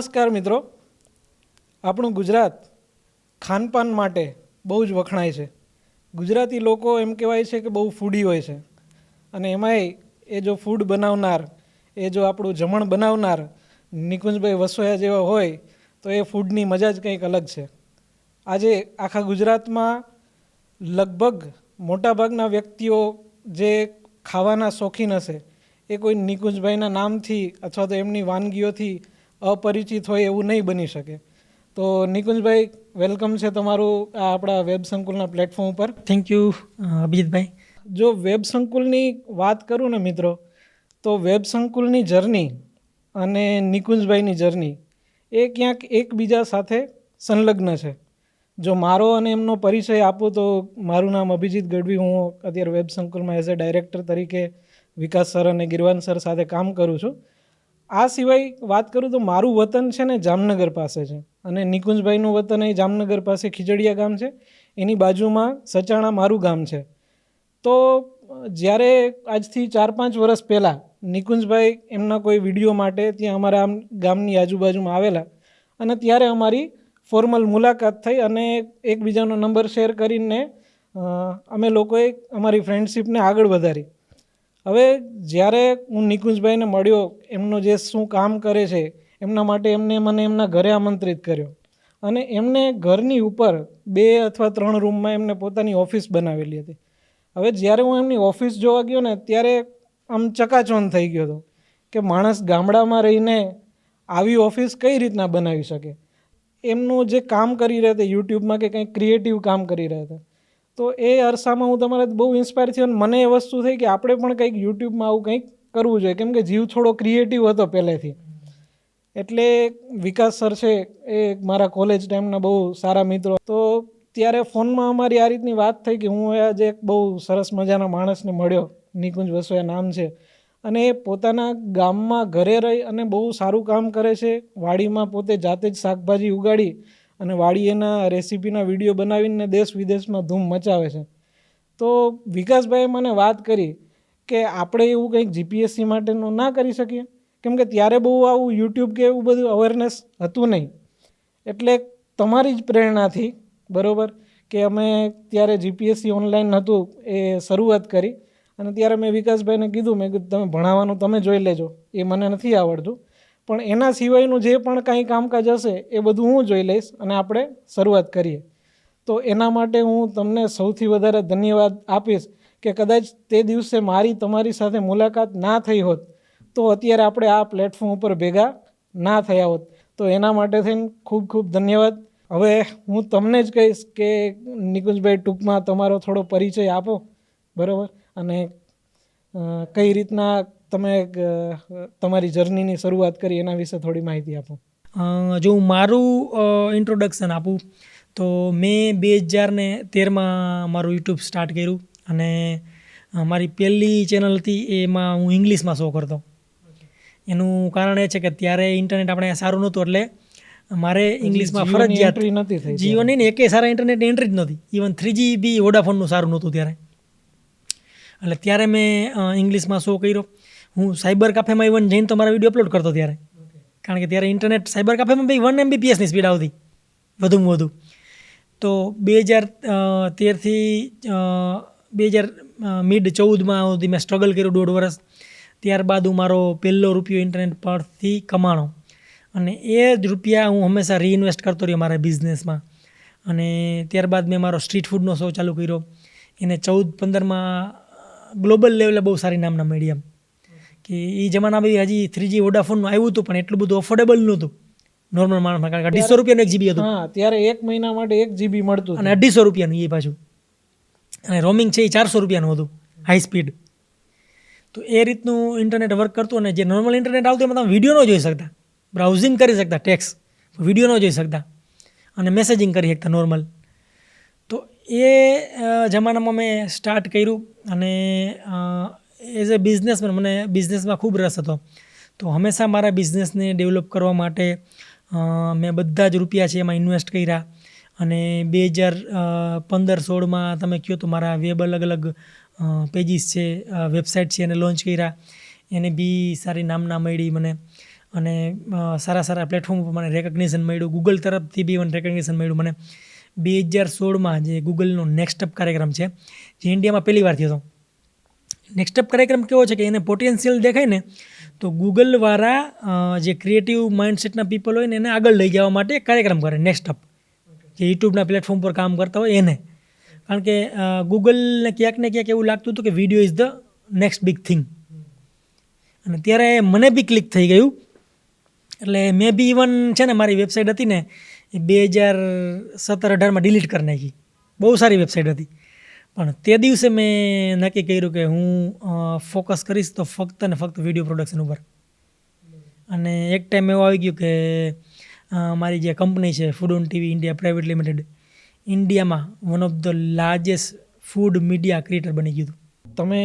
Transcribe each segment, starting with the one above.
નમસ્કાર મિત્રો. આપણું ગુજરાત ખાનપાન માટે બહુ જ વખણાય છે. ગુજરાતી લોકો એમ કહેવાય છે કે બહુ ફૂડી હોય છે. અને એમાંય એ જો ફૂડ બનાવનાર, એ જો આપણું જમણ બનાવનાર નિકુંજભાઈ વસોયા જેવા હોય, તો એ ફૂડની મજા જ કંઈક અલગ છે. આજે આખા ગુજરાતમાં લગભગ મોટાભાગના વ્યક્તિઓ જે ખાવાના શોખીન હશે, એ કોઈ નિકુંજભાઈના નામથી અથવા તો એમની વાનગીઓથી અપરિચિત હોય એવું નહીં બની શકે. તો નિકુંજભાઈ વેલકમ છે તમારું આ આપણા વેબ સંકુલના પ્લેટફોર્મ ઉપર. થેન્ક યુ અભિજીતભાઈ. જો વેબ સંકુલની વાત કરું ને મિત્રો તો વેબ સંકુલની જર્ની અને નિકુંજભાઈની જર્ની એ ક્યાંક એકબીજા સાથે સંલગ્ન છે. જો મારો અને એમનો પરિચય આપું તો મારું નામ અભિજીત ગઢવી હું અત્યારે વેબ સંકુલમાં એઝ અ ડાયરેક્ટર તરીકે વિકાસ સર અને ગિરવાન સર સાથે કામ કરું છું. આ સિવાય વાત કરું તો મારું વતન છે ને જામનગર પાસે છે. અને નિકુંજભાઈનું વતન એ જામનગર પાસે ખીજડીયા ગામ છે. એની બાજુમાં સચાણા મારું ગામ છે. તો જ્યારે આજથી ચાર પાંચ વર્ષ પહેલાં નિકુંજભાઈ એમના કોઈ વીડિયો માટે ત્યાં અમારા આમ ગામની આજુબાજુમાં આવેલા અને ત્યારે અમારી ફોર્મલ મુલાકાત થઈ અને એકબીજાનો નંબર શેર કરીને અમે લોકોએ અમારી ફ્રેન્ડશીપને આગળ વધારી. હવે જ્યારે હું નિકુંજભાઈને મળ્યો, એમનો જે શું કામ કરે છે, એમના માટે એમને મને એમના ઘરે આમંત્રિત કર્યો. અને એમને ઘરની ઉપર બે અથવા ત્રણ રૂમમાં એમને પોતાની ઓફિસ બનાવેલી હતી. હવે જ્યારે હું એમની ઓફિસ જોવા ગયો ને, ત્યારે આમ ચકાચોન થઈ ગયો હતો કે માણસ ગામડામાં રહીને આવી ઓફિસ કઈ રીતના બનાવી શકે? એમનું જે કામ કરી રહ્યા હતા, યુટ્યુબમાં કે કંઈક ક્રિએટિવ કામ કરી રહ્યા હતા. તો એ અરસામાં હું તમારે બહુ ઇન્સ્પાયર થયો અને મને એ વસ્તુ થઈ કે આપણે પણ કંઈક યુટ્યુબમાં આવું કંઈક કરવું જોઈએ. કેમ કે જીવ થોડો ક્રિએટિવ હતો પહેલેથી. એટલે વિકાસ સર છે એ મારા કોલેજ ટાઈમના બહુ સારા મિત્રો. તો ત્યારે ફોનમાં અમારી આ રીતની વાત થઈ કે હું આજે એક બહુ સરસ મજાના માણસને મળ્યો. નિકુંજ વસોયા નામ છે. અને એ પોતાના ગામમાં ઘરે રહી અને બહુ સારું કામ કરે છે. વાડીમાં પોતે જાતે જ શાકભાજી ઉગાડી અને વાડી એના રેસીપીના વીડિયો બનાવીને દેશ વિદેશમાં ધૂમ મચાવે છે. તો વિકાસભાઈએ મને વાત કરી કે આપણે એવું કંઈક જીપીએસસી માટેનું ના કરી શકીએ. કેમ કે ત્યારે બહુ આવું યુટ્યુબ કે એવું બધું અવેરનેસ હતું નહીં. એટલે તમારી જ પ્રેરણાથી, બરાબર, કે અમે ત્યારે જીપીએસસી ઓનલાઈન હતું એ શરૂઆત કરી. અને ત્યારે મેં વિકાસભાઈને કીધું, મેં કીધું, તમે ભણાવવાનું તમે જોઈ લેજો. એ મને નથી આવડતું. પણ એના સિવાયનું જે પણ કાંઈ કામકાજ હશે, એ બધું હું જોઈ લઈશ અને આપણે શરૂઆત કરીએ. તો એના માટે હું તમને સૌથી વધારે ધન્યવાદ આપીશ કે કદાચ તે દિવસે મારી તમારી સાથે મુલાકાત ના થઈ હોત, તો અત્યારે આપણે આ પ્લેટફોર્મ ઉપર ભેગા ના થયા હોત. તો એના માટે થઈને ખૂબ ખૂબ ધન્યવાદ. હવે હું તમને જ કહીશ કે નિકુંજભાઈ ટૂંકમાં તમારો થોડો પરિચય આપો, બરાબર? અને કઈ રીતના તમે તમારી જર્નીની શરૂઆત કરી એના વિશે થોડી માહિતી આપો. જો હું મારું ઇન્ટ્રોડક્શન આપું તો મેં બે હજાર ને તેરમાં મારું યુટ્યુબ સ્ટાર્ટ કર્યું અને મારી પહેલી ચેનલ હતી એમાં હું ઇંગ્લિશમાં શો કરતો. એનું કારણ એ છે કે ત્યારે ઇન્ટરનેટ આપણે સારું નહોતું એટલે મારે ઇંગ્લિશમાં ફરજિયાત નથી થઈ જીઓની ને એકે સારા ઇન્ટરનેટ એન્ટ્રી જ નહોતી. ઇવન થ્રી જી બી વોડાફોનનું સારું નહોતું ત્યારે. એટલે ત્યારે મેં ઇંગ્લિશમાં શો કર્યો. હું સાયબર કાફેમાં ઇવન જઈને તો મારા વીડિયો અપલોડ કરતો ત્યારે. કારણ કે ત્યારે ઇન્ટરનેટ સાયબર કાફેમાં ભાઈ વન એમબીપીએસની સ્પીડ આવતી. વધુમાં વધુ. તો બે હજાર તેરથી બે હજાર મિડ ચૌદમાં સુધી મેં સ્ટ્રગલ કર્યું દોઢ વર્ષ. ત્યારબાદ હું મારો પહેલો રૂપિયો ઇન્ટરનેટ પરથી કમાણો. અને એ જ રૂપિયા હું હંમેશા રીઇન્વેસ્ટ કરતો રહ્યો મારા બિઝનેસમાં અને ત્યારબાદ મેં મારો સ્ટ્રીટ ફૂડનો શો ચાલુ કર્યો. એને ચૌદ, પંદરમાં ગ્લોબલ લેવલે બહુ સારી નામના મીડિયમ કે એ જમાના બી હજી થ્રીજી વોડાફોનનું આવ્યું હતું પણ એટલું બધું અફોર્ડેબલ નહોતું. નોર્મલ માણસમાં કારણ કે અઢીસો રૂપિયાનું એક જીબી હતું. હા ત્યારે એક મહિના માટે એક જીબી મળતું અને અઢીસો રૂપિયાનું એ પાછું. અને રોમિંગ છે એ ચારસો રૂપિયાનું હતું હાઈ સ્પીડ તો એ રીતનું ઇન્ટરનેટ વર્ક કરતું અને જે નોર્મલ ઇન્ટરનેટ આવતું એમાં તમે વીડિયો ન જોઈ શકતા. બ્રાઉઝિંગ કરી શકતા ટેક્સ વીડિયો ન જોઈ શકતા. અને મેસેજિંગ કરી શકતા નોર્મલ તો એ જમાનામાં મેં સ્ટાર્ટ કર્યું અને એઝ અ બિઝનેસમેન મને બિઝનેસમાં ખૂબ રસ હતો. તો હંમેશા મારા બિઝનેસને ડેવલપ કરવા માટે મેં બધા જ રૂપિયા છે એમાં ઇન્વેસ્ટ કર્યા. અને બે હજાર પંદર સોળમાં તમે કહો તો મારા વેબ અલગ અલગ પેજીસ છે વેબસાઇટ છે એને લોન્ચ કર્યા. એને બી સારી નામના મળી મને. અને સારા સારા પ્લેટફોર્મ ઉપર મને રેકગ્નિશન મળ્યું. ગૂગલ તરફથી બી મને રેકગ્નિશન મળ્યું મને. બે હજાર સોળમાં જે ગૂગલનો નેક્સ્ટ અપ કાર્યક્રમ છે, જે ઇન્ડિયામાં પહેલી વાર થયો હતો. નેક્સ્ટ અપ કાર્યક્રમ કેવો છે કે એને પોટેન્શિયલ દેખાય ને, તો ગૂગલવાળા જે ક્રિએટિવ માઇન્ડસેટના પીપલ હોય ને, એને આગળ લઈ જવા માટે કાર્યક્રમ કરે. નેક્સ્ટ અપ જે યુટ્યુબના પ્લેટફોર્મ પર કામ કરતા હોય એને. કારણ કે ગૂગલને ક્યાંક ને ક્યાંક એવું લાગતું હતું કે video is the next big thing અને ત્યારે મને બી ક્લિક થઈ ગયું. એટલે મેં બી ઇવન છે ને, મારી વેબસાઇટ હતી ને, એ બે હજાર સત્તર અઢારમાં ડિલીટ કરી નાખી. બહુ સારી વેબસાઇટ હતી. પણ તે દિવસે મેં નક્કી કર્યું કે હું ફોકસ કરીશ તો ફક્ત ને ફક્ત વીડિયો પ્રોડક્શન ઉપર. અને એક ટાઈમ એવો આવી ગયો કે મારી જે કંપની છે food on TV India private limited ઇન્ડિયામાં one of the largest food media creator બની ગયું તમે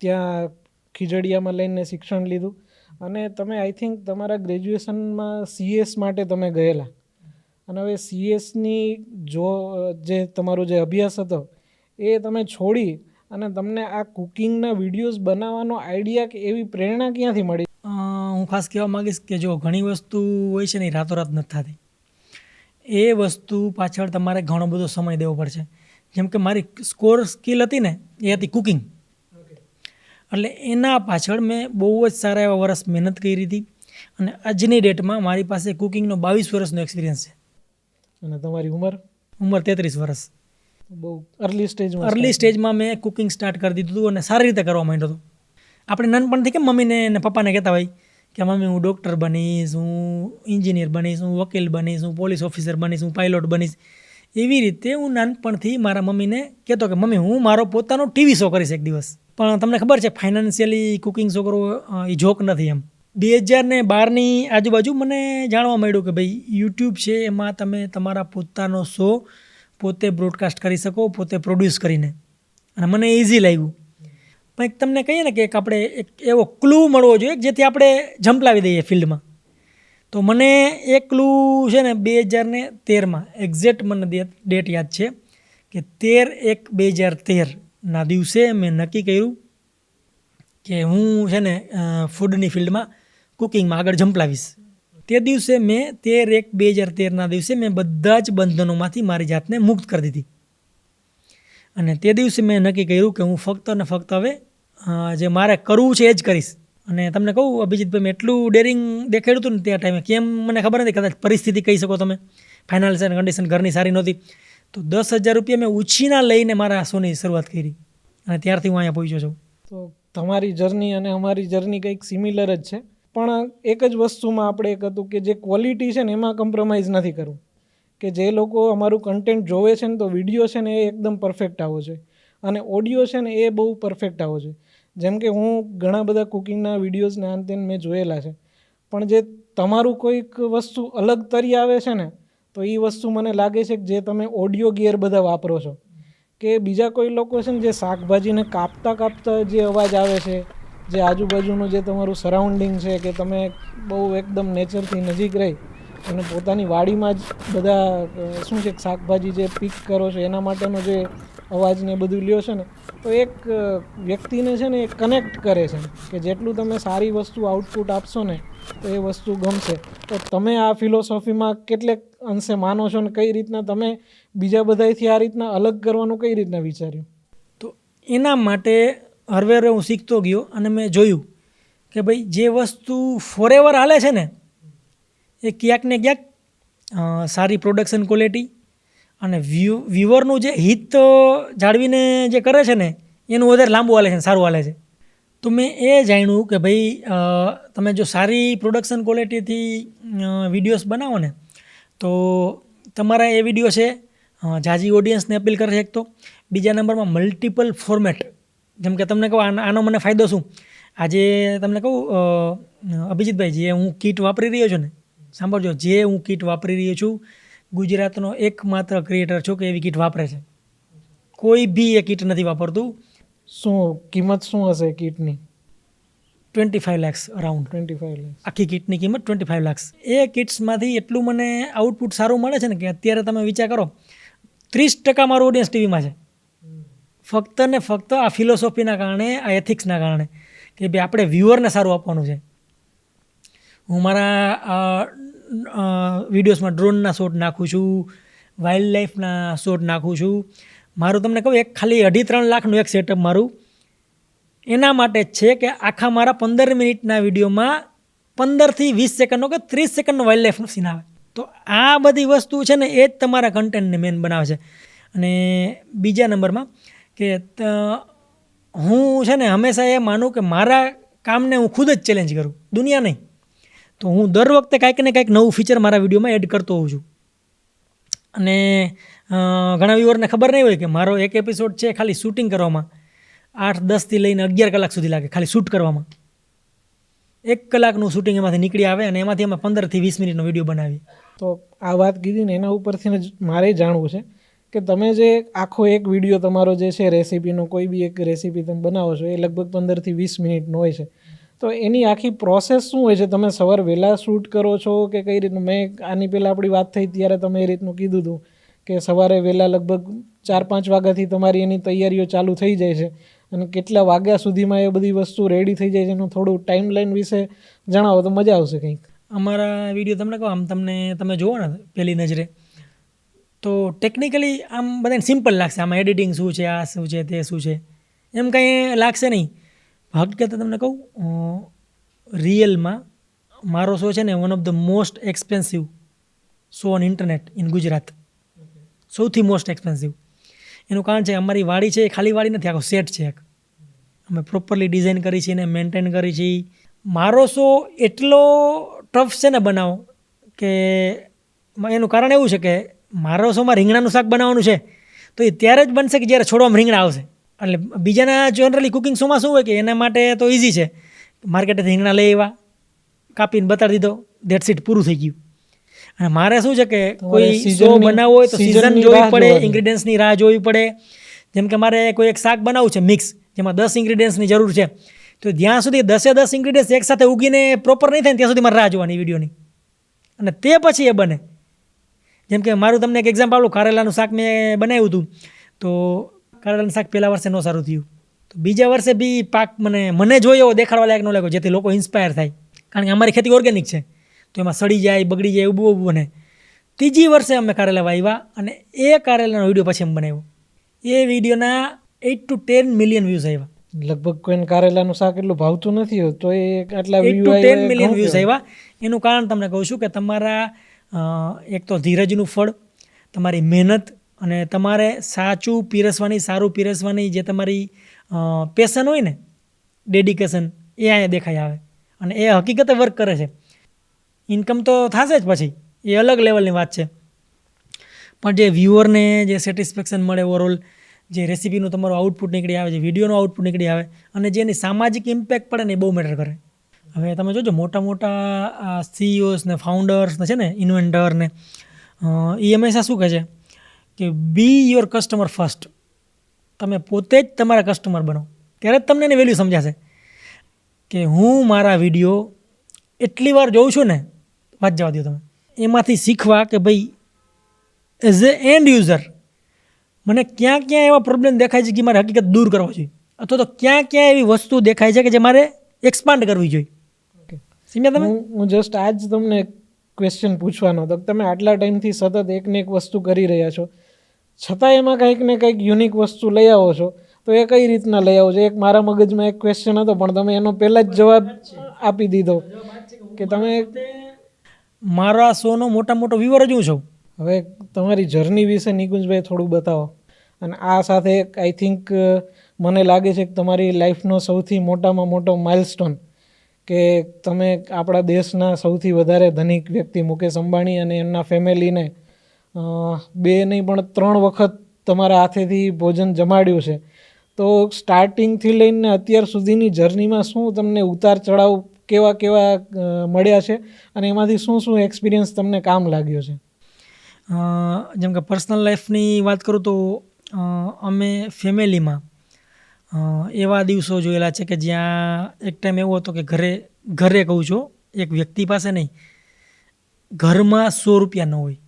ત્યાં ખીજડીયામાં લઈને શિક્ષણ લીધું અને તમે આઈ થિંક તમારા ગ્રેજ્યુએશનમાં સીએસ માટે તમે ગયેલા. અને હવે સીએસની જો જે તમારો જે અભ્યાસ હતો એ તમે છોડી અને તમને આ કુકિંગના વિડીયોઝ બનાવવાનો આઈડિયા કે એવી પ્રેરણા ક્યાંથી મળી? હું ખાસ કહેવા માગીશ કે જો ઘણી વસ્તુ હોય છે ને રાતોરાત નથી થતી. એ વસ્તુ પાછળ તમારે ઘણો બધો સમય દેવો પડશે. જેમ કે મારી સ્કોર સ્કિલ હતી ને એ હતી કુકિંગ. એટલે એના પાછળ મેં બહુ જ સારા એવા વર્ષ મહેનત કરી હતી અને આજની ડેટમાં મારી પાસે કુકિંગનો બાવીસ વર્ષનો એક્સપિરિયન્સ છે. અને તમારી ઉંમર? ઉંમર તેત્રીસ વર્ષ. બહુ અર્લી સ્ટેજમાં અર્લી સ્ટેજમાં મેં કુકિંગ સ્ટાર્ટ કરી દીધું હતું અને સારી રીતે કરવા માંડ્યો હતો. આપણે નાનપણથી કેમ મમ્મીને અને પપ્પાને કહેતા હોય કે મમ્મી હું ડૉક્ટર બનીશ હું એન્જિનિયર બનીશ હું વકીલ બનીશ હું પોલીસ ઓફિસર બનીશ હું પાયલોટ બનીશ. એવી રીતે હું નાનપણથી મારા મમ્મીને કહેતો કે મમ્મી હું મારો પોતાનો ટીવી શો કરીશ એક દિવસ. પણ તમને ખબર છે ફાઇનાન્શિયલી કુકિંગ શો કરવો એ જોક નથી એમ. બે હજાર ને બારની આજુબાજુ મને જાણવા મળ્યું કે ભાઈ યુટ્યુબ છે એમાં તમે તમારા પોતાનો શો પોતે બ્રોડકાસ્ટ કરી શકો, પોતે પ્રોડ્યુસ કરીને. અને મને ઇઝી લાગ્યું. પણ એક તમને કહીએ ને કે એક આપણે એક એવો ક્લુ મળવો જોઈએ જેથી આપણે ઝંપલાવી દઈએ ફિલ્ડમાં. તો મને એ ક્લુ છે ને બે હજાર ને તેરમાં એક્ઝેક્ટ મને ડેટ યાદ છે કે તેર એક બે હજાર તેરના દિવસે મેં નક્કી કર્યું કે હું છે ને ફૂડની ફિલ્ડમાં કુકિંગમાં આગળ ઝંપલાવીશ. તે દિવસે મેં તેર એક બે હજાર તેરના દિવસે મેં બધા જ બંધનોમાંથી મારી જાતને મુક્ત કરી દીધી. અને તે દિવસે મેં નક્કી કર્યું કે હું ફક્ત ને ફક્ત હવે જે મારે કરવું છે એ જ કરીશ. અને તમને કહું અભિજીતભાઈ મેં એટલું ડેરિંગ દેખાડ્યું હતું ને તે ટાઈમે કેમ મને ખબર નથી, કદાચ પરિસ્થિતિ કહી શકો તમે. ફાઇનાન્શિયલ કન્ડિશન ઘરની સારી નહોતી. તો દસ હજાર રૂપિયા મેં ઉછીના લઈને મારા શોની શરૂઆત કરી. અને ત્યારથી હું અહીંયા પહોંચ્યો છું. તો તમારી જર્ની અને અમારી જર્ની કંઈક સિમિલર જ છે. પણ એક જ વસ્તુમાં આપણે એક હતું કે જે ક્વોલિટી છે ને એમાં કમ્પ્રોમાઇઝ નથી કરવું. કે જે લોકો અમારું કન્ટેન્ટ જોવે છે ને તો વીડિયો છે ને એ એકદમ પરફેક્ટ આવો છે. અને ઓડિયો છે ને એ બહુ પરફેક્ટ આવો છે. જેમ કે હું ઘણા બધા કુકિંગના વિડીયોઝ ને આન તેન મેં જોયેલા છે. પણ જે તમારું કોઈક વસ્તુ અલગ તરી આવે છે ને, તો એ વસ્તુ મને લાગે છે કે જે તમે ઓડિયો ગિયર બધા વાપરો છો. કે બીજા કોઈ લોકો છે ને જે શાકભાજીને કાપતા કાપતા જે અવાજ આવે છે જે આજુબાજુનું જે તમારું સરાઉન્ડિંગ છે કે તમે બહુ એકદમ નેચરથી નજીક રહી અને પોતાની વાડીમાં જ બધા શું છે, શાકભાજી જે પીક કરો છો, એના માટેનો જે અવાજ ને એ બધું લ્યો છે ને, તો એક વ્યક્તિને છે ને એ કનેક્ટ કરે છે કે જેટલું તમે સારી વસ્તુ આઉટપુટ આપશો ને, તો એ વસ્તુ ગમશે. તો તમે આ ફિલોસોફીમાં કેટલેક અંશે માનો છો ને કઈ રીતના તમે બીજા બધાથી આ રીતના અલગ કરવાનું કઈ રીતના વિચાર્યું? તો એના માટે હરવે હરવે હું શીખતો ગયો અને મેં જોયું કે ભાઈ જે વસ્તુ ફોરેવર હાલે છે ને, એ ક્યાંક ને ક્યાંક સારી પ્રોડક્શન ક્વોલિટી અને વ્યૂ વ્યુઅરનું જે હિત જાળવીને જે કરે છે ને, એનું વધારે લાંબુ હાલે છે સારું હાલે છે. તો મેં એ જાણ્યું કે ભાઈ તમે જો સારી પ્રોડક્શન ક્વોલિટીથી વિડીયોઝ બનાવો ને, તો તમારા એ વીડિયો છે જાજી ઓડિયન્સને અપીલ કરી શકતો. બીજા નંબરમાં મલ્ટિપલ ફોર્મેટ જેમ કે તમને કહું આનો મને ફાયદો શું? આજે તમને કહું અભિજીતભાઈ જે હું કીટ વાપરી રહ્યો છું ને સાંભળજો જે હું કીટ વાપરી રહ્યો છું ગુજરાતનો એકમાત્ર ક્રિએટર છું કે એવી કીટ વાપરે છે. કોઈ બી એ કીટ નથી વાપરતું. શું કિંમત શું હશે કીટની? Twenty five lakhs around. Twenty five lakhs આખી કીટની કિંમત ટ્વેન્ટી ફાઇવ લાક્સ એ કિટ્સમાંથી એટલું મને આઉટપુટ સારું મળે છે ને કે અત્યારે તમે વિચાર કરો ત્રીસ ટકા મારું ઓડિયન્સ ટીવીમાં છે. ફક્ત ને ફક્ત આ ફિલોસોફીના કારણે, આ એથિક્સના કારણે કે ભાઈ આપણે વ્યુઅરને સારું આપવાનું છે. હું મારા વિડીયોઝમાં ડ્રોનના શોટ નાખું છું વાઇલ્ડ લાઈફના શોટ નાખું છું. મારું તમને કહું, એક ખાલી અઢી ત્રણ લાખનું એક સેટઅપ મારું. એના માટે જ છે કે આખા મારા પંદર મિનિટના વિડીયોમાં પંદરથી વીસ સેકન્ડનો કે ત્રીસ સેકન્ડનો વાઇલ્ડ લાઈફનો સીન આવે. તો આ બધી વસ્તુ છે ને, એ જ તમારા કન્ટેન્ટને મેન બનાવે છે. અને બીજા નંબરમાં કે હું છે ને હંમેશા એ માનું કે મારા કામને હું ખુદ જ ચેલેન્જ કરું, દુનિયા નહીં. તો હું દર વખતે કાંઈક ને કાંઈક નવું ફીચર મારા વિડીયોમાં એડ કરતો હોઉં છું. અને ઘણા વ્યુઅરને ખબર નહીં હોય કે મારો એક એપિસોડ છે ખાલી શૂટિંગ કરવામાં. આઠ, દસથી લઈને અગિયાર કલાક સુધી લાગે ખાલી શૂટ કરવામાં. એક કલાકનું શૂટિંગ એમાંથી નીકળી આવે અને એમાંથી અમે પંદરથી વીસ મિનિટનો વીડિયો બનાવીએ. તો આ વાત કીધી ને એના ઉપરથી મારે જાણવું છે કે તમે જે આખો એક વીડિયો તમારો જે છે રેસીપીનો કોઈ બી એક રેસીપી તમે બનાવો છો, એ લગભગ પંદરથી વીસ મિનિટનો હોય છે. તો એની આખી પ્રોસેસ શું હોય છે? તમે સવાર વહેલા શૂટ કરો છો કે કઈ રીતનું? મેં આની પહેલાં આપણી વાત થઈ ત્યારે તમે એ રીતનું કીધું હતું કે સવારે વહેલા લગભગ ચાર પાંચ વાગ્યાથી તમારી એની તૈયારીઓ ચાલુ થઈ જાય છે અને કેટલા વાગ્યા સુધીમાં એ બધી વસ્તુ રેડી થઈ જાય છે એનું થોડું ટાઈમલાઈન વિશે જણાવો તો મજા આવશે કંઈક. અમારા વીડિયો તમને કહો, આમ તમને, તમે જુઓ ને પહેલી નજરે. તો ટેકનિકલી આમ બધાને સિમ્પલ લાગશે. આમાં એડિટિંગ શું છે, આ શું છે, તે શું છે? એમ કંઈ લાગશે નહીં. હકીકત તમને કહું રિયલમાં મારો શો છે ને one of the most expensive show on internet in Gujarat. સૌથી મોસ્ટ એક્સપેન્સિવ એનું કારણ છે અમારી વાડી છે, એ ખાલી વાડી નથી, આખો સેટ છે એક. અમે પ્રોપરલી ડિઝાઇન કરી છે ને મેન્ટેન કરી છે મારો શો એટલો ટફ છે ને બનાવો કે એનું કારણ એવું છે કે મારો શોમાં રીંગણાનું શાક બનાવવાનું છે તો એ ત્યારે જ બનશે કે જ્યારે છોડવામાં રીંગણા આવશે? એટલે બીજાના જનરલી કુકિંગ શોમાં શું હોય કે એના માટે તો ઇઝી છે. માર્કેટેથી રીંગણા લઈ આવ્યા કાપીને બતાડી દીધો દેટ્સ સીટ પૂરું થઈ ગયું. અને મારે શું છે કે કોઈ શો બનાવવો હોય તો સિઝન જોવી પડે ઇન્ગ્રીડિયન્ટ્સની રાહ જોવી પડે. જેમ કે મારે કોઈ એક શાક બનાવવું છે મિક્સ જેમાં દસ ઇન્ગ્રીડિયન્ટ્સની જરૂર છે. તો જ્યાં સુધી દસે દસ ઇન્ગ્રીડિયન્ટ્સ એકસાથે ઉગીને પ્રોપર નહીં થાય ત્યાં સુધી મારે રાહ જોવાની વિડીયોની અને તે પછી એ બને. જેમ કે મારું તમને એક એક્ઝામ્પલ આપું કારેલાનું શાક મેં બનાવ્યું હતું. તો કારેલાનું શાક પહેલા વર્ષે ન સારું થયું. તો બીજા વર્ષે બી પાક મને મને એવો દેખાડવા લાયક ન લાગ્યો જેથી લોકો ઇન્સ્પાયર થાય. કારણ કે અમારી ખેતી ઓર્ગેનિક છે. તો એમાં સડી જાય બગડી જાય એવું ઊભું બને ત્રીજી વર્ષે અમે કારેલા વાવ્યા અને એ કારેલાનો વીડિયો પછી અમે બનાવ્યો. એ વિડીયોના eight to ten million views આવ્યા. લગભગ કોઈને કારેલાનું શાક એટલું ભાવતું નથી તો એ આટલા ટેન મિલિયન વ્યૂઝ આવ્યા. એનું કારણ તમને કહું છું કે તમારા એક તો ધીરજનું ફળ, તમારી મહેનત અને તમારે સાચું પીરસવાની, સારું પીરસવાની જે તમારી પેશન હોય ને ડેડિકેશન એ અહીંયા દેખાઈ આવે અને એ હકીકતે વર્ક કરે છે. ઇન્કમ તો થશે જ પછી, એ અલગ લેવલની વાત છે. પણ જે વ્યુઅરને જે સેટિસ્ફેક્શન મળે ઓવરઓલ જે રેસીપીનું તમારું આઉટપુટ નીકળી આવે, જે વિડીયોનું આઉટપુટ નીકળી આવે અને જેની સામાજિક ઇમ્પેક્ટ પડે ને એ બહુ મેટર કરે. હવે તમે જોજો, મોટા મોટા સીઈઓસ ને ફાઉન્ડર્સ ને છે ને ઇન્વેન્ટર ને એ હંમેશા શું કહે છે કે બી યોર કસ્ટમર ફર્સ્ટ તમે પોતે જ તમારા કસ્ટમર બનો. ત્યારે જ તમને એની વેલ્યુ સમજાશે કે, હું મારા વીડિયો એટલી વાર જોઉં છું ને, વાત જવા દો તમે. એમાંથી શીખવા કે, ભાઈ એઝ એ એન્ડ યુઝર મને ક્યાં ક્યાં એવા પ્રોબ્લેમ દેખાય છે કે મારે હકીકત દૂર કરવો જોઈએ? અથવા તો ક્યાં ક્યાં એવી વસ્તુ દેખાય છે કે જે મારે એક્સપાન્ડ કરવી જોઈએ? સમજ્યા તમે? હું જસ્ટ આજ તમને ક્વેશ્ચન પૂછવાનો. હતો કે તમે આટલા ટાઈમથી સતત એકને એક વસ્તુ કરી રહ્યા છો. છતાં એમાં કંઈક ને કંઈક યુનિક વસ્તુ લઈ આવો છો. તો એ કઈ રીતના લઈ આવો છો? એક મારા મગજમાં એક ક્વેશ્ચન હતો પણ તમે એનો પહેલાં જ જવાબ આપી દીધો. કે તમે મારા શોનો મોટા મોટો વ્યુઅર જ હું છું. હવે તમારી જર્ની વિશે નિકુંજભાઈ થોડું બતાવો. અને આ સાથે આઈ થિંક મને લાગે છે કે તમારી લાઈફનો સૌથી મોટામાં મોટો માઇલસ્ટોન કે તમે આપણા દેશના સૌથી વધારે ધનિક વ્યક્તિ મુકેશ અંબાણી અને એમના ફેમિલીને બે નહીં પણ ત્રણ વખત તમારા હાથેથી ભોજન જમાડ્યું છે. તો સ્ટાર્ટિંગથી લઈને અત્યાર સુધીની જર્નીમાં શું તમને ઉતાર ચઢાવ કેવા કેવા મળ્યા છે અને એમાંથી શું શું એક્સપિરિયન્સ તમને કામ લાગ્યો છે? જેમ કે પર્સનલ લાઈફની વાત કરું તો અમે ફેમિલીમાં એવા દિવસો જોયેલા છે કે જ્યાં એક ટાઈમ એવો હતો કે ઘરે ઘરે કહું છું, એક વ્યક્તિ પાસે નહીં, ઘરમાં સો રૂપિયા ન હોય.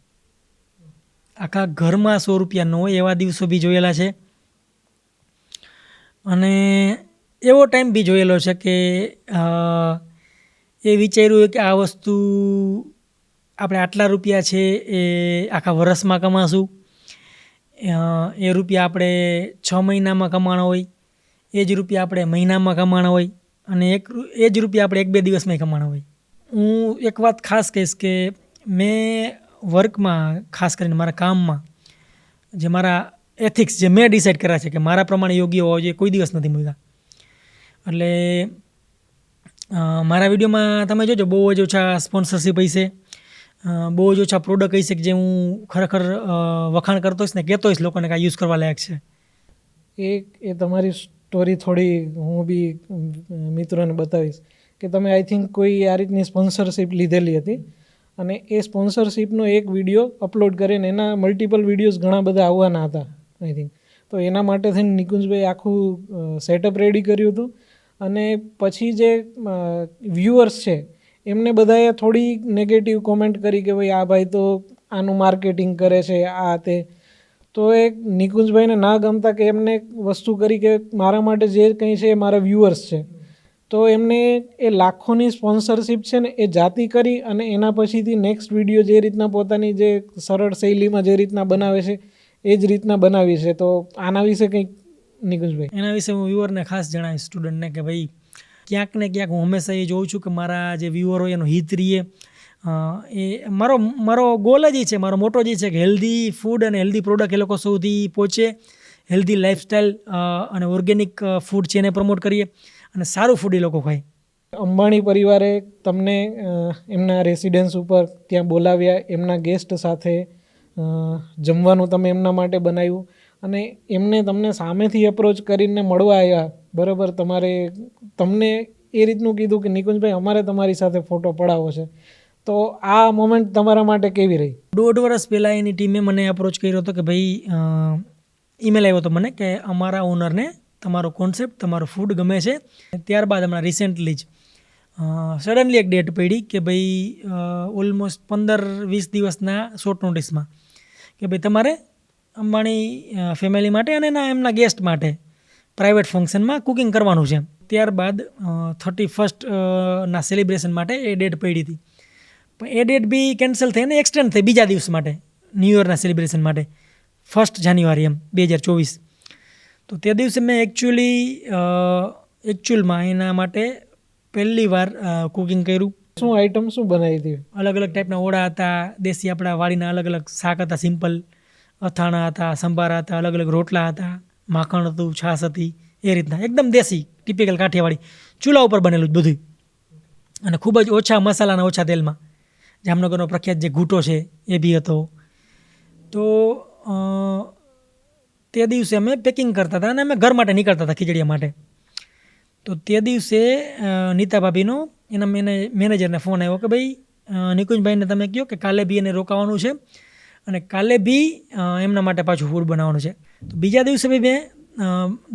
આખા ઘરમાં સો રૂપિયા ન હોય એવા દિવસો બી જોયેલા છે. અને એવો ટાઈમ બી જોયેલો છે કે એ વિચાર્યું કે આ વસ્તુ આપણે આટલા રૂપિયા છે એ આખા વરસમાં કમાશું. એ રૂપિયા આપણે છ મહિનામાં કમાણા હોય. એ જ રૂપિયા આપણે મહિનામાં કમાણા હોય અને એક એ જ રૂપિયા આપણે એક બે દિવસમાં કમાણા હોય. હું એક વાત ખાસ કહીશ કે મેં વર્કમાં, ખાસ કરીને મારા કામમાં, જે મારા એથિક્સ જે મેં ડિસાઇડ કર્યા છે કે મારા પ્રમાણે યોગ્ય હોવા જોઈએ, કોઈ દિવસ નથી મૂક્યા એટલે મારા વિડીયોમાં તમે જોજો, બહુ જ ઓછા સ્પોન્સરશિપ હશે બહુ જ ઓછા પ્રોડક્ટ હશે કે જે હું ખરેખર વખાણ કરતો હોઈશ ને કહેતો હોઈશ લોકોને કાંઈ યુઝ કરવા લાયક છે. એ એ તમારી સ્ટોરી થોડી હું બી મિત્રોને બતાવીશ કે તમે આઈ થિંક કોઈ આ રીતની સ્પોન્સરશિપ લીધેલી હતી. અને એ સ્પોન્સરશિપનો એક વીડિયો અપલોડ કરીને એના મલ્ટિપલ વિડીયોઝ ઘણા બધા આવવાના હતા, આઈ થિંક. તો એના માટે થઈને નિકુંજભાઈ આખું સેટઅપ રેડી કર્યું હતું. અને પછી જે વ્યૂઅર્સ છે, એમને બધાએ થોડી નેગેટિવ કોમેન્ટ કરી કે ભાઈ, આ ભાઈ તો આનું માર્કેટિંગ કરે છે, આ તે. તો એ નિકુંજભાઈને ના ગમતા કે એમને વસ્તુ કરી કે મારા માટે જે કંઈ છે એ મારા વ્યૂઅર્સ છે. તો એમને એ લાખોની સ્પોન્સરશિપ છે ને એ જાતિ કરી અને એના પછીથી નેક્સ્ટ વીડિયો જે રીતના પોતાની જે સરળ શૈલીમાં જે રીતના બનાવે છે, એ જ રીતના બનાવી છે. તો આના વિશે કંઈક નિકુંજભાઈ. એના વિશે હું વ્યુઅરને ખાસ જણાવીશ સ્ટુડન્ટને કે ભાઈ, ક્યાંક ને ક્યાંક હું હંમેશા એ જોઉં છું કે મારા જે વ્યુઅર હોય એનું હિત રહીએ એ મારો મારો ગોલ જ છે, મારો મોટો જ છે કે હેલ્ધી ફૂડ અને હેલ્ધી પ્રોડક્ટ એ લોકો સુધી પહોંચે હેલ્ધી લાઇફસ્ટાઈલ અને ઓર્ગેનિક ફૂડ છે એને પ્રમોટ કરીએ અને સારું ફૂડ એ લોકો ખાય. અંબાણી પરિવારે તમને એમના રેસિડેન્સ ઉપર ત્યાં બોલાવ્યા, એમના ગેસ્ટ સાથે જમવાનું તમે એમના માટે બનાવ્યું અને એમને તમને સામેથી અપ્રોચ કરીને મળવા આવ્યા બરાબર? તમારે, તમને એ રીતનું કીધું કે નિકુંજભાઈ, અમારે તમારી સાથે ફોટો પડાવવો છે. તો આ મોમેન્ટ તમારા માટે કેવી રહી? દોઢ વર્ષ પહેલાં એની ટીમે મને અપ્રોચ કર્યો હતો કે ભાઈ ઈમેલ આવ્યો હતો મને કે અમારા ઓનરને તમારો કોન્સેપ્ટ તમારો ફૂડ ગમે છે. ત્યારબાદ હમણાં રિસેન્ટલી જ સડનલી એક ડેટ પડી કે ભાઈ ઓલમોસ્ટ પંદર વીસ દિવસના શોર્ટ નોટિસમાં કે ભાઈ તમારે અંબાણી ફેમિલી માટે અને એના, એમના ગેસ્ટ માટે પ્રાઇવેટ ફંક્શનમાં કુકિંગ કરવાનું છે. ત્યારબાદ થર્ટી ફર્સ્ટ ના સેલિબ્રેશન માટે એ ડેટ પડી હતી. પણ એ ડેટ બી કેન્સલ થઈ અને એક્સટેન્ડ થઈ બીજા દિવસ માટે ન્યૂ યરના સેલિબ્રેશન માટે ફર્સ્ટ જાન્યુઆરી એમ બે હજાર ચોવીસ. તો તે દિવસે મેં એકચ્યુઅલી એકચ્યુઅલમાં એના માટે પહેલી વાર કુકિંગ કર્યું. શું આઈટમ શું બનાવી હતી? અલગ અલગ ટાઈપના ઓળા હતા દેશી આપણા વાડીના અલગ અલગ શાક હતા સિમ્પલ અથાણા હતા સંભારા હતા અલગ અલગ રોટલા હતા માખણ હતું છાશ હતી એ રીતના. એકદમ દેશી ટિપિકલ કાઠિયાવાડી. ચૂલા ઉપર બનેલું જ બધું અને ખૂબ જ ઓછા મસાલાના ઓછા તેલમાં. જામનગરનો પ્રખ્યાત જે ઘૂંટો છે, એ બી હતો. તો તે દિવસે અમે પેકિંગ કરતા હતા અને અમે ઘર માટે નીકળતા હતા ખીચડીયા માટે. તો તે દિવસે નીતા ભાભીનો એના મેને, મેનેજરને ફોન આવ્યો કે ભાઈ નિકુંજભાઈને તમે કહો કે કાલે બી એને રોકાવાનું છે અને કાલે બી એમના માટે પાછું ફૂડ બનાવવાનું છે. તો બીજા દિવસે બી મેં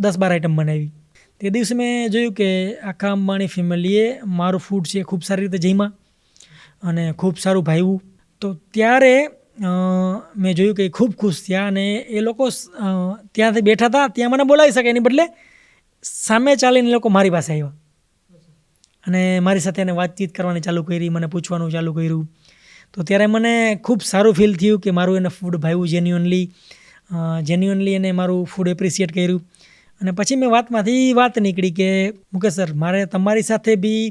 દસ બાર આઈટમ બનાવી. તે દિવસે મેં જોયું કે આખા અંબાણી ફેમિલીએ મારું ફૂડ છે ખૂબ સારી રીતે જમ્યા. અને ખૂબ સારું ભાવ્યું તો ત્યારે મેં જોયું કે ખૂબ ખુશ થયા અને એ લોકો ત્યાંથી બેઠા હતા, ત્યાં મને બોલાવી શકે એની બદલે સામે ચાલીને લોકો મારી પાસે આવ્યા. અને મારી સાથે એને વાતચીત કરવાની ચાલુ કરી, મને પૂછવાનું ચાલુ કર્યું. તો ત્યારે મને ખૂબ સારું ફીલ થયું કે મારું એને ફૂડ ભાવ્યું જેન્યુઅનલી જેન્યુઅનલી એને મારું ફૂડ એપ્રિશિએટ કર્યું. અને પછી મેં વાતમાંથી વાત નીકળી કે, મુકેશ સર, મારે તમારી સાથે બી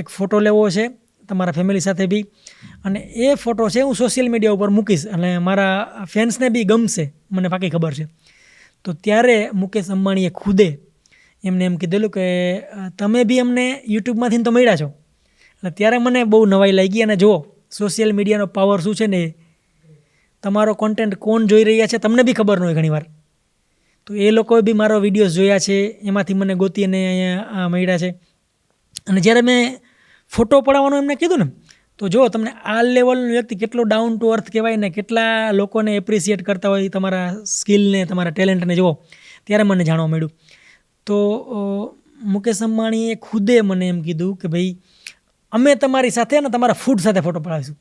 એક ફોટો લેવો છે. તમારા ફેમિલી સાથે બી. અને એ ફોટો છે હું સોશિયલ મીડિયા ઉપર મૂકીશ. અને મારા ફેન્સને બી ગમશે, મને પાકી ખબર છે. તો ત્યારે મુકેશ અંબાણીએ ખુદે એમને એમ કીધેલું કે તમે બી અમને યુટ્યુબમાંથી તો મળ્યા છો. એટલે ત્યારે મને બહુ નવાઈ લાગી અને જુઓ સોશિયલ મીડિયાનો પાવર શું છે ને તમારો કોન્ટેન્ટ કોણ જોઈ રહ્યા છે તમને બી ખબર ન હોય ઘણીવાર. તો એ લોકોએ બી મારો વિડીયોઝ જોયા છે, એમાંથી મને ગોતી અને અહીંયા મળ્યા છે. અને જ્યારે મેં ફોટો પડાવવાનું એમને કીધું ને તો જો તમને આ લેવલનો વ્યક્તિ કેટલો ડાઉન ટુ અર્થ કહેવાય ને કેટલા લોકોને એપ્રિશિએટ કરતા હોય તમારા સ્કિલને તમારા ટેલેન્ટને જુઓ ત્યારે મને જાણવા મળ્યું. તો મુકેશ અંબાણીએ ખુદે મને એમ કીધું કે ભાઈ અમે તમારી સાથે અને તમારા ફૂડ સાથે ફોટો પડાવીશું.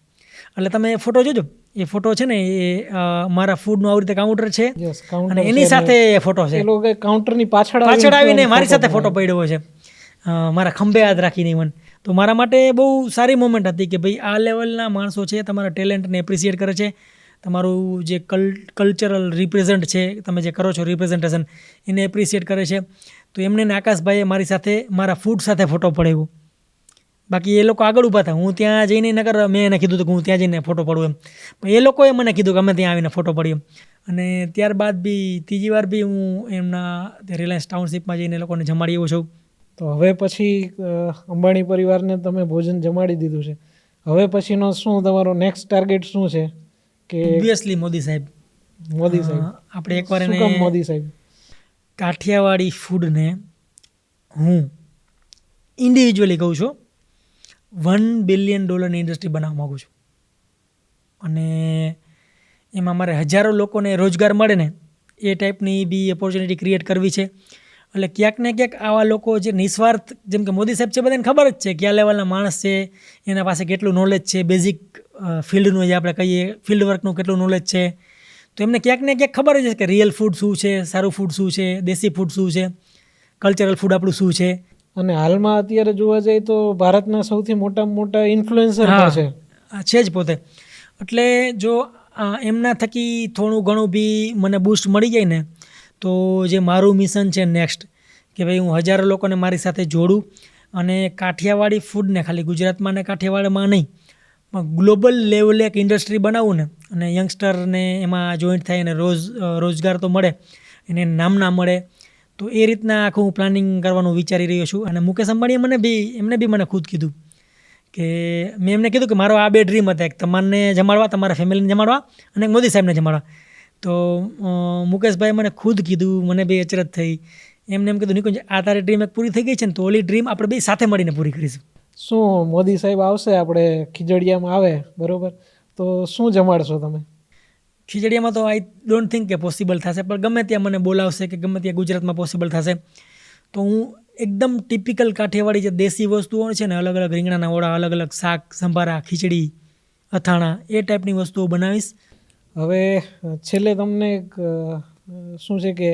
એટલે તમે એ ફોટો જોજો. એ ફોટો છે ને એ મારા ફૂડનું આવી રીતે કાઉન્ટર છે અને એની સાથે એ ફોટો છે. કાઉન્ટરની પાછળ પાછળ આવીને મારી સાથે ફોટો પડ્યો છે. મારા ખંભે હાથ રાખીને ઇવન તો મારા માટે બહુ સારી મોમેન્ટ હતી કે ભાઈ આ લેવલના માણસો છે, તમારા ટેલેન્ટને એપ્રિસિએટ કરે છે. તમારું જે કલ કલ્ચરલ રિપ્રેઝન્ટ છે, તમે જે કરો છો રિપ્રેઝન્ટેશન એને એપ્રિસિએટ કરે છે. તો એમને આકાશભાઈએ મારી સાથે, મારા ફૂડ સાથે ફોટો પડાવ્યો. બાકી એ લોકો આગળ ઊભા હતા હું ત્યાં જઈને નગર મેં એને કીધું હતું કે હું ત્યાં જઈને ફોટો પડું એમ. પણ એ લોકોએ મને કીધું કે અમે ત્યાં આવીને ફોટો પડ્યો અને ત્યારબાદ બી, ત્રીજી વાર બી હું એમના રિલાયન્સ ટાઉનશીપમાં જઈને લોકોને જમાડી આવ્યો છું. તો હવે પછી અંબાણી પરિવારને તમે ભોજન જમાડી દીધું છે. હવે પછીનો શું તમારો નેક્સ્ટ ટાર્ગેટ શું છે? કે ઓબ્વિયસલી મોદી સાહેબ. મોદી સાહેબ. આપણે એકવાર એને મોદી સાહેબ? કાઠિયાવાડી ફૂડને હું ઇન્ડિવિજ્યુઅલી કહું છું વન બિલિયન ડોલરની ઇન્ડસ્ટ્રી બનાવવા માગું છું. અને એમાં મારે હજારો લોકોને રોજગાર મળે ને એ ટાઈપની બી ઓપોર્ચ્યુનિટી ક્રિએટ કરવી છે. એટલે ક્યાંક ને ક્યાંક આવા લોકો જે નિસ્વાર્થ જેમ કે મોદી સાહેબ છે બધાને ખબર જ છે કયા લેવલના માણસ છે એના પાસે કેટલું નોલેજ છે બેઝિક ફિલ્ડનું જે આપણે કહીએ ફિલ્ડ વર્કનું કેટલું નોલેજ છે. તો એમને ક્યાંક ને ક્યાંક ખબર જ છે કે રિયલ ફૂડ શું છે સારું ફૂડ શું છે દેશી ફૂડ શું છે કલ્ચરલ ફૂડ આપણું શું છે. અને હાલમાં અત્યારે જોવા જઈએ તો ભારતના સૌથી મોટા મોટા ઇન્ફ્લુએન્સર. છે. આ છે જ પોતે. એટલે જો એમના થકી થોડું ઘણું બી મને બૂસ્ટ મળી જાય ને તો જે મારું મિશન છે નેક્સ્ટ કે ભાઈ હું હજારો લોકોને મારી સાથે જોડું અને કાઠિયાવાડી ફૂડને ખાલી ગુજરાતમાં ને કાઠિયાવાડમાં નહીં, પણ ગ્લોબલ લેવલે એક ઇન્ડસ્ટ્રી બનાવું ને, અને યંગસ્ટરને એમાં જોઈન્ટ થાય અને રોજ રોજગાર તો મળે, એને નામના મળે, તો એ રીતના આખું હું પ્લાનિંગ કરવાનું વિચારી રહ્યો છું. અને મુકેશ અંબાણીએ મને બી, એમને બી મને ખુદ કીધું કે, મેં એમને કીધું કે મારો આ બે ડ્રીમ હતા. એક તમારને જમાડવા, તમારા ફેમિલીને જમાડવા અને મોદી સાહેબને જમાડવા. તો મુકેશભાઈ મને ખુદ કીધું મને બી અચરજ થઈ. એમને એમ કીધું નિકુંજ આ તારી ડ્રીમ એક પૂરી થઈ ગઈ છે ને તો ઓલી ડ્રીમ આપણે બે સાથે મળીને પૂરી કરીશું. શું મોદી સાહેબ આવશે? આપણે ખીજડીયામાં આવે બરાબર? તો શું જમાડશો તમે? ખીજડીયામાં તો આઈ ડોન્ટ થિંક કે પોસિબલ થશે પણ ગમે ત્યાં મને બોલાવશે કે ગમે ત્યાં ગુજરાતમાં પોસિબલ થશે. તો હું એકદમ ટિપિકલ કાઠિયાવાડી જે દેશી વસ્તુઓ છે ને અલગ અલગ રીંગણાના ઓળા અલગ અલગ શાક સંભારા ખીચડી અથાણા એ ટાઈપની વસ્તુઓ બનાવીશ. હવે છેલ્લે તમને એક શું છે કે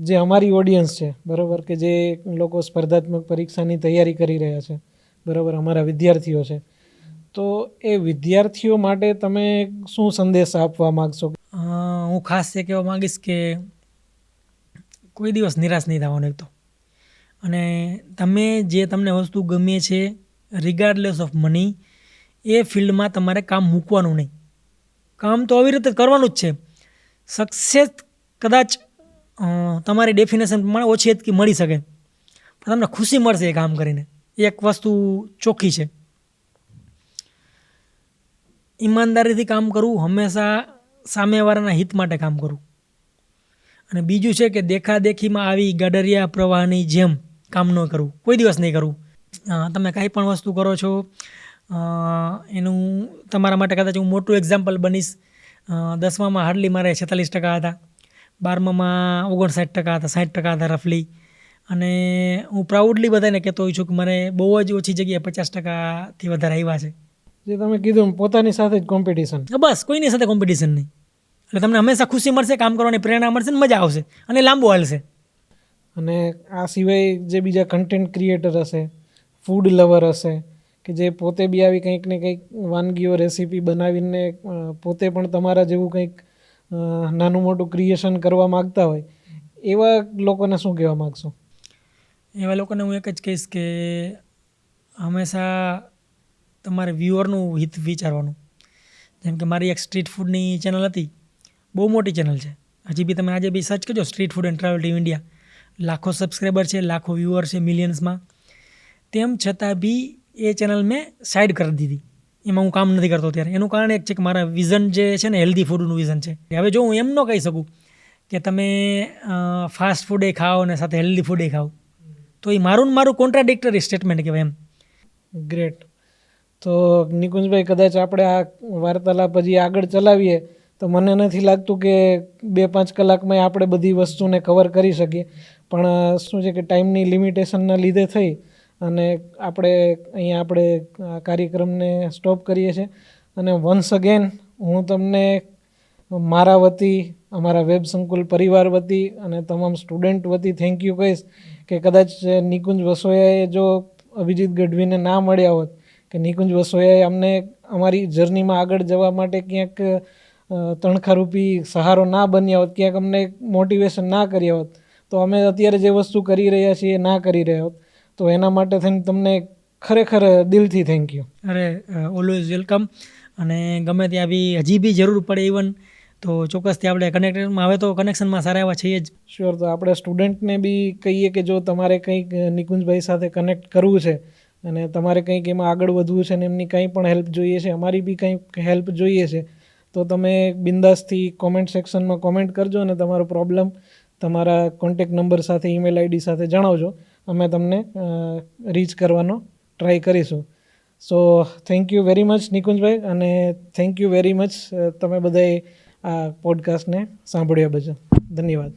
જે અમારી ઓડિયન્સ છે, બરાબર, કે જે લોકો સ્પર્ધાત્મક પરીક્ષાની તૈયારી કરી રહ્યા છે, બરાબર, અમારા વિદ્યાર્થીઓ છે. તો એ વિદ્યાર્થીઓ માટે તમે શું સંદેશ આપવા માગશો? હું ખાસ એ કહેવા માંગીશ કે કોઈ દિવસ નિરાશ નહીં થવાનું એક તો. અને તમે જે તમને વસ્તુ ગમે છે રિગાર્ડલેસ ઓફ મની એ ફિલ્ડમાં તમારે કામ મૂકવાનું નહીં. કામ તો આવી રીતે કરવાનું જ છે. સક્સેસ કદાચ તમારી ડેફિનેશન પ્રમાણે ઓછી એતકી મળી શકે. પણ તમને ખુશી મળશે એ કામ કરીને. એક વસ્તુ ચોખ્ખી છે. ઈમાનદારીથી કામ કરવું હંમેશા સામેવાળાના હિત માટે કામ કરવું. અને બીજું છે કે દેખાદેખીમાં આવી ગડરિયા પ્રવાહની જેમ કામ ન કરવું. કોઈ દિવસ નહીં કરવું. તમે કાંઈ પણ વસ્તુ કરો છો એનું તમારા માટે કદાચ હું મોટું એક્ઝામ્પલ બનીશ. દસમામાં હાર્ડલી મારે છેતાલીસ ટકા હતા. બારમામાં ઓગણસાઠ ટકા હતા સાઠ ટકા હતા રફલી અને હું પ્રાઉડલી બધાને કહેતો હોઉં છું કે મને બહુ જ ઓછી જગ્યાએ પચાસ ટકાથી વધારે આવ્યા છે. જે તમે કીધું પોતાની સાથે જ કોમ્પિટિશન બસ કોઈની સાથે કોમ્પિટિશન નહીં. એટલે તમને હંમેશા ખુશી મળશે કામ કરવાની પ્રેરણા મળશે ને મજા આવશે અને લાંબુ હાલશે. અને આ સિવાય જે બીજા કન્ટેન્ટ ક્રિએટર હશે ફૂડ લવર હશે કે જે પોતે બી આવી કંઈક ને કંઈક વાનગીઓ, રેસીપી બનાવીને પોતે પણ તમારા જેવું કંઈક નાનું મોટું ક્રિએશન કરવા માગતા હોય, એવા લોકોને શું કહેવા માગશો? એવા લોકોને હું એક જ કહીશ કે હંમેશા તમારે વ્યુઅરનું હિત વિચારવાનું. જેમ કે મારી એક સ્ટ્રીટ ફૂડની ચેનલ હતી, બહુ મોટી ચેનલ છે. હજી બી તમે આજે બી સર્ચ કરજો street food and travel team India લાખો સબસ્ક્રાઈબર છે, લાખો વ્યુઅર છે મિલિયન્સમાં તેમ છતાં બી એ ચેનલ મેં સાઈડ કરી દીધી. એમાં હું કામ નથી કરતો ત્યારે એનું કારણ એક છે કે મારા વિઝન જે છે ને હેલ્ધી ફૂડનું વિઝન છે. હવે જો હું એમ ન કહી શકું કે તમે ફાસ્ટ ફૂડે ખાઓ અને સાથે હેલ્ધી ફૂડે ખાઓ, તો એ મારું ને મારું કોન્ટ્રાડિક્ટરી સ્ટેટમેન્ટ કહેવાય એમ. ગ્રેટ તો નિકુંજભાઈ, કદાચ આપણે આ વાર્તાલાપ હજી આગળ ચલાવીએ, તો મને નથી લાગતું કે બે પાંચ કલાકમાં આપણે બધી વસ્તુને કવર કરી શકીએ. પણ શું છે કે ટાઈમની લિમિટેશનના લીધે થઈ અને આપણે અહીંયા આપણે કાર્યક્રમને સ્ટોપ કરીએ છીએ. અને વન્સ અગેન હું તમને મારા વતી, અમારા વેબ સંકુલ પરિવાર વતી અને તમામ સ્ટુડન્ટ વતી થેન્ક યુ કહીશ કે કદાચ નિકુંજ વસોયાએ જો અભિજીત ગઢવીને ના મળ્યા હોત કે નિકુંજ વસોયાએ અમને અમારી જર્નીમાં આગળ જવા માટે ક્યાંક તણખારૂપી સહારો ના બન્યા હોત, ક્યાંક અમને મોટિવેશન ના કર્યા હોત, તો અમે અત્યારે જે વસ્તુ કરી રહ્યા છીએ એ ના કરી રહ્યા હોત. તો એના માટે થઈને તમને ખરેખર દિલથી થેન્ક યુ અરે ઓલવેઝ વેલકમ અને ગમે ત્યાં બી હજી બી જરૂર પડે ઇવન તો ચોક્કસથી આપણે કનેક્ટમાં હવે તો કનેક્શનમાં સારા એવા છીએ જ. શ્યોર તો આપણે સ્ટુડન્ટને બી કહીએ કે જો તમારે કંઈક નિકુંજભાઈ સાથે કનેક્ટ કરવું છે અને તમારે કંઈક એમાં આગળ વધવું છે ને એમની કંઈ પણ હેલ્પ જોઈએ છે અમારી બી કંઈક હેલ્પ જોઈએ છે તો તમે બિંદાસથી કોમેન્ટ સેક્શનમાં કોમેન્ટ કરજો અને તમારો પ્રોબ્લેમ તમારા કોન્ટેક્ટ નંબર સાથે ઈમેલ આઈડી સાથે જણાવજો. અમે તમને રીચ કરવાનો ટ્રાય કરીશું. So thank you very much નિકુંજભાઈ, અને થેન્ક યુ વેરી મચ તમે બધાએ આ પોડકાસ્ટને સાંભળ્યા બદલ. ધન્યવાદ.